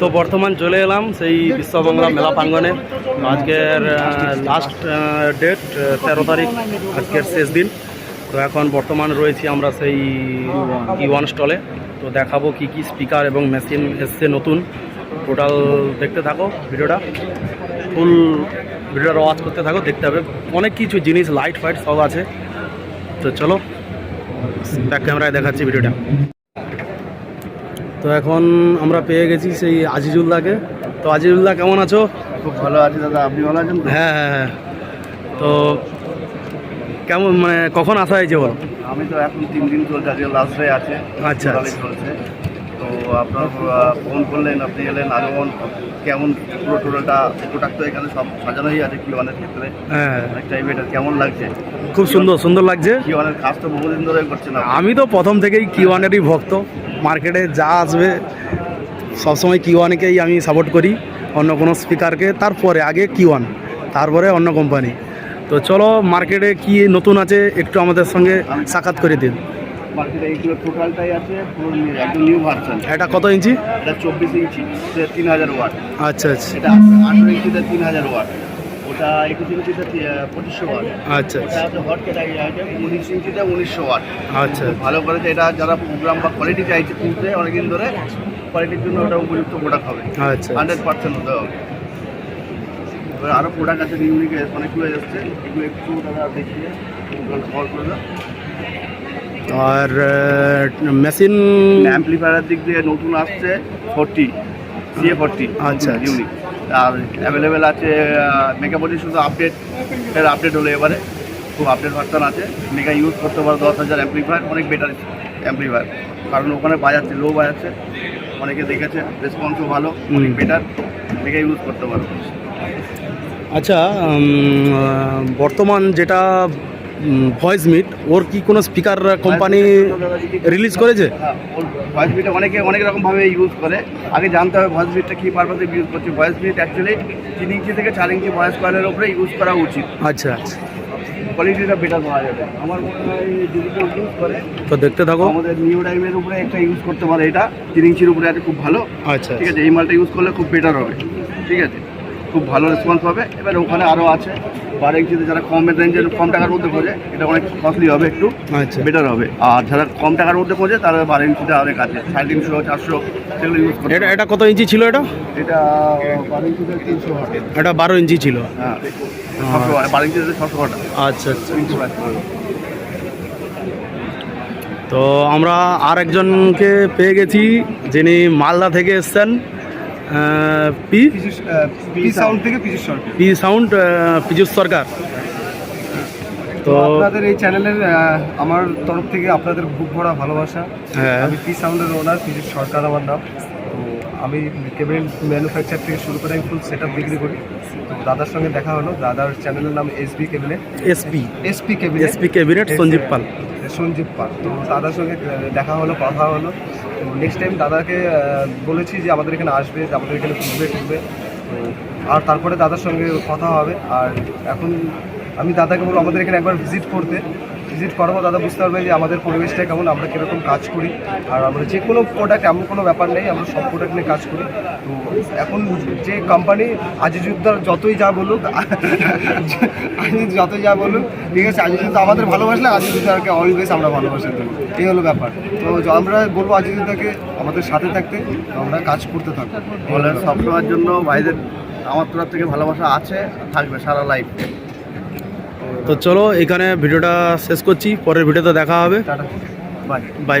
তো বর্তমান চলে এলাম সেই বিশ্ববাংলা মেলা প্রাঙ্গনে আজকের লাস্ট ডেট তেরো তারিখ, আজকের শেষ দিন। তো এখন বর্তমান রয়েছি আমরা সেই ই ওয়ান স্টলে তো দেখাবো কি কি স্পিকার এবং মেশিন এসছে নতুন। টোটাল দেখতে থাকো ভিডিওটা। ফুল ভিডিওটা ওয়াচ করতে থাকো, দেখতে হবে। অনেক কিছু জিনিস লাইট ফাইট সব আছে। তো চলো ব্যাক ক্যামেরায় দেখাচ্ছি ভিডিওটা। তো এখন আমরা পেয়ে গেছি সেই আজিজুল্লাহকে। তো আজিজুল্লাহ কেমন আছো? খুব ভালো আছি দাদা আপনি ভালো আছেন হ্যাঁ হ্যাঁ হ্যাঁ। তো কেমন মানে কখন আসা হয়েছে বল? আমি তো এখন তিন দিন চলছে আজকে লাস্ট ডে আছে। আচ্ছা, আচ্ছা। চলছে। তো আপনার ফোন করলেন আপনি এলেন আগমন কেমন পুরো টোটালটা প্রোডাক্ট তো এখানে সব সাজানোই আছে কি অনেক ক্ষেত্রে। হ্যাঁ। অনেকটাই বেটার কেমন লাগছে? খুব সুন্দর সুন্দর লাগছে। কি অনেক কাজ তো বহুদিন ধরে করছেন আপনি। আমি তো প্রথম থেকেই কি ওয়ানেরই ভক্ত। মার্কেটে যা আসবে সবসময় কি ওয়ানকেই আমি সাপোর্ট করি অন্য কোনো স্পিকারকে তারপরে আগে কি ওয়ান তারপরে অন্য কোম্পানি তো চলো মার্কেটে কি নতুন আছে একটু আমাদের সঙ্গে সাক্ষাৎ করে দিন। মার্কেটে এইগুলো টোটালটাই আছে পুরো একদম নিউ ভার্সন এটা কত ইঞ্চি? এটা চব্বিশ ইঞ্চি তিন হাজার ওয়াট। আচ্ছা আচ্ছা। এটা আঠেরো ইঞ্চিতে তিন হাজার ওয়াট। ওটা একুশ ইঞ্চিতে পঁচিশশো ওয়াট। আচ্ছা ওটা হট ক্যাটাগরি আছে উনিশ ইঞ্চিতে উনিশশো ওয়াট। আচ্ছা ভালো করেছে এটা যারা প্রোগ্রাম বা কোয়ালিটি চাইছে কিনতে অনেকদিন ধরে কোয়ালিটির জন্য ওটা উপযুক্ত প্রোডাক্ট হবে। আচ্ছা হান্ড্রেড পার্সেন্ট হতে হবে। এবার আরও প্রোডাক্ট আছে ইউনিক অনেকগুলো এসছে। এগুলো একটু দাদা দেখিয়ে কল করে দাও। আর মেশিন অ্যাম্পলিফায়ারের দিক দিয়ে নতুন আসছে ফোরটি সিএ ফোরটি আচ্ছা, আচ্ছা। ইউনিক আর অ্যাভেলেবেল আছে মেগাপটি শুধু আপডেট এর আপডেট হলো এবারে। খুব আপডেট ভার্সন আছে। মেগা ইউজ করতে পারো দশ হাজার অ্যাম্পলিফায়ার অনেক বেটার অ্যাম্পলিফায়ার কারণ ওখানে বাজাচ্ছে লো বাজাচ্ছে। অনেকে দেখেছে রেসপন্সও ভালো অনেক বেটার মেগা ইউজ করতে পারো। আচ্ছা বর্তমান যেটা ভয়েস মিট ওর কি কোনো স্পিকার কোম্পানি রিলিজ করেছে? হ্যাঁ ভয়েস বিটটা অনেকে অনেক রকমভাবে ইউজ করে। আগে জানতে হবে ভয়েস বিটটা কী পারপাসে ইউজ করছে। ভয়েস বিট অ্যাকচুয়ালি তিন ইঞ্চি থেকে চার ইঞ্চি ভয়েস কয়েলের উপরে ইউজ করা উচিত। আচ্ছা আচ্ছা। কোয়ালিটিটা বেটার পাওয়া যাবে। আমার মনে হয় যদি কেউ ইউজ করে। তো দেখতে থাকো। আমাদের নিউ টাইমের উপরে একটা ইউজ করতে পারে এটা। তিন ইঞ্চির উপরে খুব ভালো। আচ্ছা ঠিক আছে এই মালটা ইউজ করলে খুব বেটার হবে। ঠিক আছে? খুব ভালো রেসপন্স হবে। এবার ওখানে আরও আছে। বারো ইঞ্চিতে যারা কম রেঞ্জের কম টাকার মধ্যে খোঁজে। এটা অনেক কস্টলি হবে একটু। আচ্ছা। বেটার হবে। আর যারা কম টাকার মধ্যে খোঁজে তারা বারো ইঞ্চিতে অনেক আছে। সাড়ে তিনশো চারশো সেগুলো ইউজ করতে এটা এটা কত ইঞ্চি ছিল এটা? এটা বারো ইঞ্চিতে তিনশো এটা বারো ইঞ্চি ছিল। হ্যাঁ। ছশো বারো ইঞ্চিতে ছশো ওয়াট আচ্ছা আচ্ছা। তো আমরা আর একজনকে পেয়ে গেছি যিনি মালদা থেকে এসছেন। পি? পি সাউন্ড থেকে সরকার। P sound Piyush Sarkar. তো তো আপনাদের এই চ্যানেলের আমার তরফ থেকে আপনাদের বুক ভরা ভালোবাসা। হ্যাঁ। আমি পি সাউন্ডের ওনার পীযুষ সরকার আমার নাম। তো আমি কেবল ম্যানুফ্যাকচার থেকে শুরু করে আমি ফুল সেট আপ বিক্রি করি। তো দাদার সঙ্গে দেখা হলো। দাদার চ্যানেলের নাম SB cabinet SP SP cabinet SP cabinet Sanjib Pal. Sanjib Pal. তো দাদার সঙ্গে দেখা হলো কথা হলো। তো নেক্সট টাইম দাদাকে বলেছি যে আমাদের এখানে আসবে আমাদের এখানে ঘুরবে টুরবে। তো আর তারপরে দাদার সঙ্গে কথা হবে। আর এখন আমি দাদাকে বলব আমাদের এখানে একবার ভিজিট করতে। ভিজিট করাবো। দাদা বুঝতে পারবে যে আমাদের পরিবেশটা কেমন আমরা কীরকম কাজ করি। আর আমরা যে কোনো প্রোডাক্ট এমন কোনো ব্যাপার নেই আমরা সব প্রোডাক্ট নিয়ে কাজ করি। তো এখন যে কোম্পানি আজিজুদ্দার যতই যা বলুক আজিজ যতই যা বলুক ঠিক আছে আজিজুদ্দা আমাদের ভালোবাসলে আজিজুদ্দারকে অলওয়েজ আমরা ভালোবাসা দেবো এই হলো ব্যাপার। তো আমরা বলব আজিজুদ্দাকে আমাদের সাথে থাকতে আমরা কাজ করতে থাকব। বলে সবসময়ের জন্য ভাইদের আমার তরফ থেকে ভালোবাসা আছে থাকবে সারা লাইফ তো চলো এখানে ভিডিওটা শেষ করছি পরের ভিডিওতে দেখা হবে। Bye bye bye